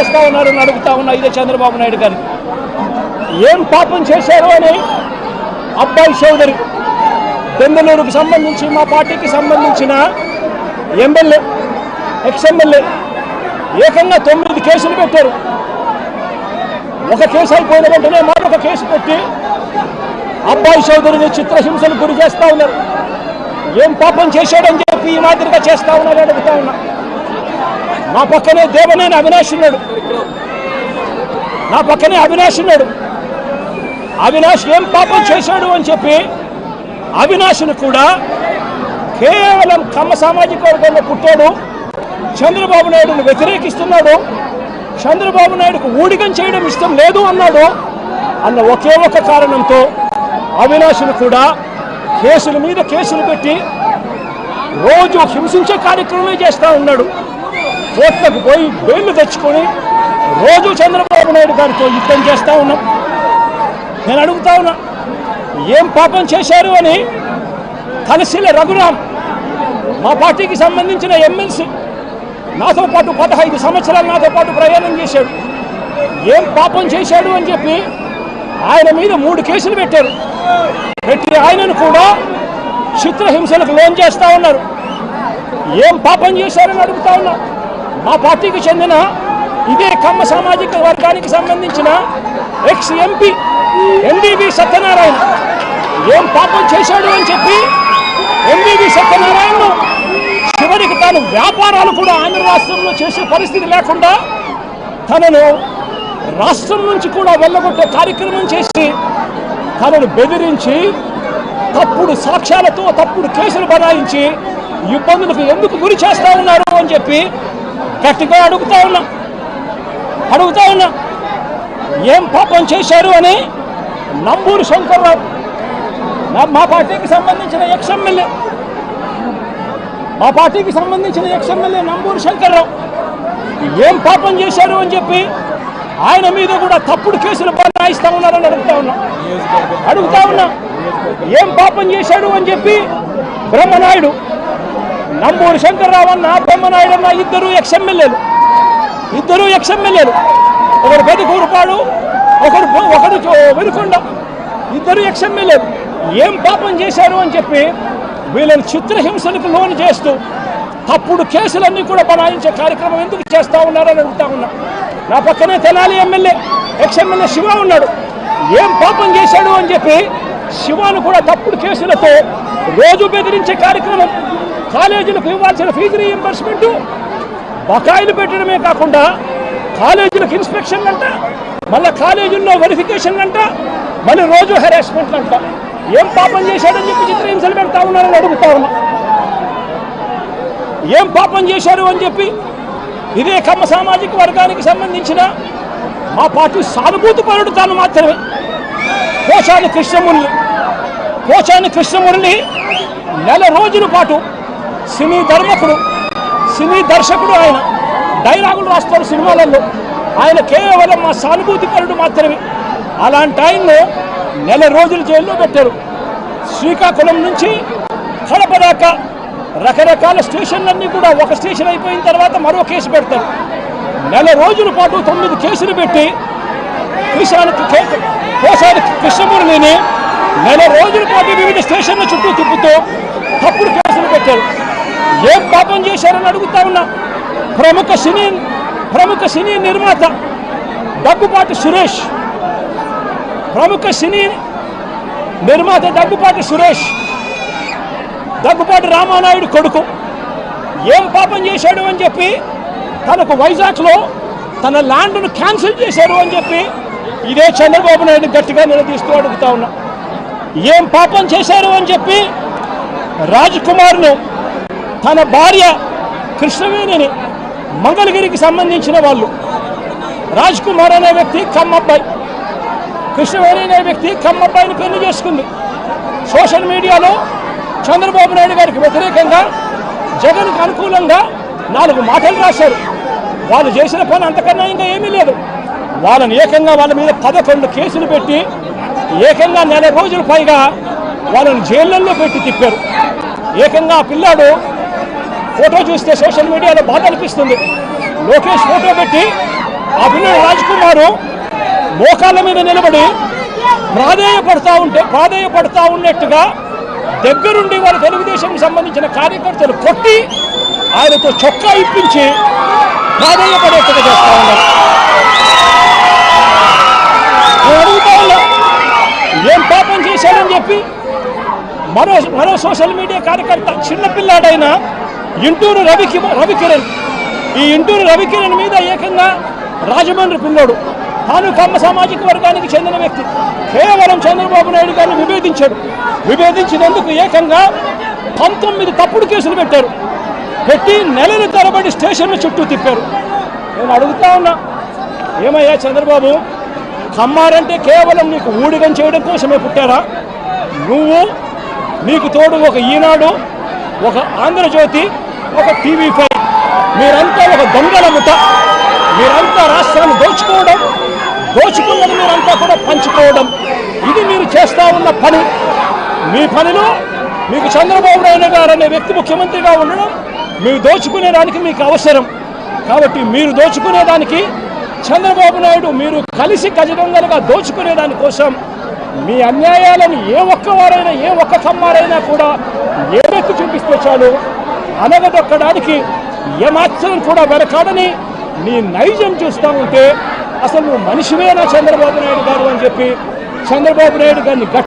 చేస్తా ఉన్నారని అడుగుతా ఉన్నా ఇదే చంద్రబాబు నాయుడు గారు. ఏం పాపం చేశారు అని అబ్బాయి చౌదరి బెంగళూరుకు సంబంధించి మా పార్టీకి సంబంధించిన ఎమ్మెల్యే ఎక్స్ఎమ్మెల్యే ఏకంగా తొమ్మిది కేసులు పెట్టారు. ఒక కేసు అయిపోయిన వెంటనే మరొక కేసు పెట్టి అబ్బాయి చౌదరిని చిత్రహింసలు గురి చేస్తా ఉన్నారు. ఏం పాపం చేశాడని చెప్పి ఈ మాదిరిగా చేస్తా ఉన్నారు అడుగుతా ఉన్నా. నా పక్కనే దేవనేని అవినాష్ ఉన్నాడు. నా పక్కనే అవినాష్ ఉన్నాడు. అవినాష్ ఏం పాపం చేశాడు అని చెప్పి అవినాష్ను కూడా కేవలం కమ్మ సామాజిక వర్గంలో పుట్టాడు. చంద్రబాబు నాయుడును వ్యతిరేకిస్తున్నాడు. చంద్రబాబు నాయుడుకు ఊడిగం చేయడం ఇష్టం లేదు అన్నాడు. అన్న ఒకే ఒక కారణంతో అవినాష్ను కూడా కేసుల మీద కేసులు పెట్టి రోజు హింసించే కార్యక్రమమే చేస్తూ ఉన్నాడు. కోర్టులకు పోయి బెయిల్ తెచ్చుకొని రోజు చంద్రబాబు నాయుడు గారితో యుద్ధం చేస్తూ ఉన్నాం. నేను అడుగుతా ఉన్నా ఏం పాపం చేశారు అని తలసిల రఘురాం మా పార్టీకి సంబంధించిన ఎమ్మెల్సీ నాతో పాటు పదహైదు సంవత్సరాలు నాతో పాటు ప్రయాణం చేశాడు. ఏం పాపం చేశాడు అని చెప్పి ఆయన మీద మూడు కేసులు పెట్టారు. పెట్టి ఆయనను కూడా చిత్రహింసలకు లోన్ చేస్తా ఉన్నారు. ఏం పాపం చేశారని అడుగుతా ఉన్నా. మా పార్టీకి చెందిన ఇదే కమ్మ సామాజిక వర్గానికి సంబంధించిన ఎక్స్ ఎంపీ ఎంబీబీ సత్యనారాయణ. ఏం పాపం చేశాడు అని చెప్పి ఎంబీబీ సత్యనారాయణ చివరికి తాను వ్యాపారాలు కూడా ఆంధ్ర రాష్ట్రంలో చేసే పరిస్థితి లేకుండా తనను రాష్ట్రం నుంచి కూడా వెళ్ళగొట్టే కార్యక్రమం చేసి తనను బెదిరించి తప్పుడు సాక్ష్యాలతో తప్పుడు కేసులు బనాయించి ఇబ్బందులకు ఎందుకు గురి చేస్తా ఉన్నారు అని చెప్పి గట్టిగా అడుగుతా ఉన్నా. అడుగుతా ఉన్నా. ఏం పాపం చేశారు అని నంబూరు శంకర్రావు. మా పార్టీకి సంబంధించిన ఎక్స్ ఎమ్మెల్యే. మా పార్టీకి సంబంధించిన ఎక్స్ ఎమ్మెల్యే నంబూరు శంకర్రావు. ఏం పాపం చేశారు అని చెప్పి ఆయన మీద కూడా తప్పుడు కేసులు బనాయిస్తా ఉన్నారని అడుగుతా ఉన్నా. అడుగుతా ఉన్నా. ఏం పాపం చేశాడు అని చెప్పి బ్రహ్మనాయుడు నంబూరు శంకర్రావు అన్న బ్రహ్మనాయుడు అన్న ఇద్దరు ఎక్స్ఎమ్మెల్యేలు ఇద్దరు ఎక్స్ఎమ్మెల్యేలు ఒకరు పెదకూరుపాడు ఒకరు ఒకరు వెనుకొండ. ఇద్దరు ఎక్స్ఎమ్మెల్యేలు ఏం పాపం చేశారు అని చెప్పి వీళ్ళని చిత్రహింసలకు లోను చేస్తూ తప్పుడు కేసులన్నీ కూడా బనాయించే కార్యక్రమం ఎందుకు చేస్తూ ఉన్నారని అడుగుతా ఉన్నా. నా పక్కనే తెనాలి ఎమ్మెల్యే ఎక్స్ఎమ్మెల్యే శివ ఉన్నాడు. ఏం పాపం చేశాడు అని చెప్పి శివాను కూడా తప్పుడు కేసులతో రోజు బెదిరించే కార్యక్రమం కాలేజీలకు ఇవ్వాల్సిన ఫీజు రీఎంబర్స్మెంట్ బకాయిలు పెట్టడమే కాకుండా కాలేజీలకు ఇన్స్పెక్షన్ అంట మళ్ళీ కాలేజీల్లో వెరిఫికేషన్ అంట మళ్ళీ రోజు హెరాస్మెంట్లు అంట. ఏం పాపం చేశాడని చెప్పి చిత్రహింసలు పెడతా ఉన్నారని అడుగుతా ఉన్నా. ఏం పాపం చేశారు అని చెప్పి ఇదే కమ్మ సామాజిక వర్గానికి సంబంధించిన మా పార్టీ సానుభూతి పరుడు తాను మాత్రమే. కోశాని కృష్ణమురళి కోశాని కృష్ణమురళి నెల రోజుల పాటు సినీ ధర్మకుడు సినీ దర్శకుడు ఆయన. డైలాగులు రాస్తారు సినిమాలలో. ఆయన కేవలం మా సానుభూతిపరుడు మాత్రమే. అలాంటి ఆయన్ను నెల రోజులు జైల్లో పెట్టారు. శ్రీకాకుళం నుంచి కడప దాకా రకరకాల స్టేషన్లన్నీ కూడా ఒక స్టేషన్ అయిపోయిన తర్వాత మరో కేసు పెడతారు. నెల రోజుల పాటు తొమ్మిది కేసులు పెట్టి కృషానికి కోసారి కృష్ణమురళిని నెల రోజుల పాటు వివిధ స్టేషన్ల చుట్టూ తిప్పుతూ తప్పుడు కేసులు పెట్టారు. ఏం పాపం చేశారని అడుగుతా ఉన్నా. ప్రముఖ సినీ ప్రముఖ సినీ నిర్మాత దగ్గుపాటి సురేష్. ప్రముఖ సినీ నిర్మాత దగ్గుపాటి సురేష్. దగ్గుపాటి రామానాయుడు కొడుకు. ఏం పాపం చేశాడు అని చెప్పి తనకు వైజాగ్లో తన ల్యాండ్ను క్యాన్సిల్ చేశారు అని చెప్పి ఇదే చంద్రబాబు నాయుడు గట్టిగా నిలదీస్తూ అడుగుతా ఉన్నా. ఏం పాపం చేశారు అని చెప్పి రాజ్ కుమార్ను తన భార్య కృష్ణవేణిని మంగళగిరికి సంబంధించిన వాళ్ళు. రాజ్ కుమార్ అనే వ్యక్తి కమ్మబ్బాయి. కృష్ణవేణి అనే వ్యక్తి కమ్మబ్బాయిని పెళ్ళి చేసుకుంది. సోషల్ మీడియాలో చంద్రబాబు నాయుడు గారికి వ్యతిరేకంగా జగన్కు అనుకూలంగా నాలుగు మాటలు రాశారు. వాళ్ళు చేసిన పని అంతకన్నా ఇంకా ఏమీ లేదు. వాళ్ళని ఏకంగా వాళ్ళ మీద పదకొండు కేసులు పెట్టి ఏకంగా నెల రోజుల పైగా వాళ్ళని జైళ్ళల్లో పెట్టి తిప్పారు. ఏకంగా ఆ పిల్లాడు ఫోటో చూస్తే సోషల్ మీడియాలో బాధ అనిపిస్తుంది. లోకేష్ ఫోటో పెట్టి అభినవ్ రాజ్ కుమారు మోకాళ్ళ మీద నిలబడి ప్రాధేయపడతా ఉంటే ప్రాధేయపడతా ఉన్నట్టుగా దగ్గరుండి వాళ్ళ తెలుగుదేశం సంబంధించిన కార్యకర్తలు కొట్టి ఆయనతో చొక్కా ఇప్పించి ప్రాధేయపడేట్టుగా చేస్తా ఉన్నారు. అడుగుతా ఉన్నా ఏం పాపం చేశాడని చెప్పి మరో మరో సోషల్ మీడియా కార్యకర్త చిన్నపిల్లాడైనా ఇంటూరు రవికి రవికిరణ్ ఈ ఇంటూరు రవికిరణ్ మీద ఏకంగా రాజమండ్రి పిల్లోడు. తాను కమ్మ సామాజిక వర్గానికి చెందిన వ్యక్తి. కేవలం చంద్రబాబు నాయుడు గారిని విభేదించాడు. విభేదించినందుకు ఏకంగా పంతొమ్మిది తప్పుడు కేసులు పెట్టారు. పెట్టి నెలల తరబడి స్టేషన్ల చుట్టూ తిప్పారు. నేను అడుగుతా ఉన్నా ఏమయ్యా చంద్రబాబు? కమ్మారంటే కేవలం నీకు ఊడిగం చేయడం కోసమే పుట్టారా? నువ్వు నీకు తోడు ఒక ఈనాడు ఒక ఆంధ్రజ్యోతి ఒక టీవీ ఫైవ్ మీరంతా ఒక దొంగల ముఠ. మీరంతా రాష్ట్రాన్ని దోచుకోవడం దోచుకున్నది మీరంతా కూడా పంచుకోవడం. ఇది మీరు చేస్తా ఉన్న పని. మీ పనిలో మీకు చంద్రబాబు నాయుడు గారు అనే వ్యక్తి ముఖ్యమంత్రిగా ఉండడం మీరు దోచుకునేదానికి మీకు అవసరం. కాబట్టి మీరు దోచుకునేదానికి చంద్రబాబు నాయుడు మీరు కలిసి గజదొంగలుగా దోచుకునే దానికోసం మీ అన్యాయాలను ఏ ఒక్కవారైనా ఏ ఒక్క కమ్మారైనా కూడా ఏ వ్యక్తి చూపిస్తే చాలు. అనగదొక్కడానికి ఏమాత్రం కూడా వెనకాడని నీ నైజం చూస్తూ ఉంటే అసలు నువ్వు మనిషివేనా చంద్రబాబు నాయుడు గారు అని చెప్పి చంద్రబాబు నాయుడు గారిని గట్టి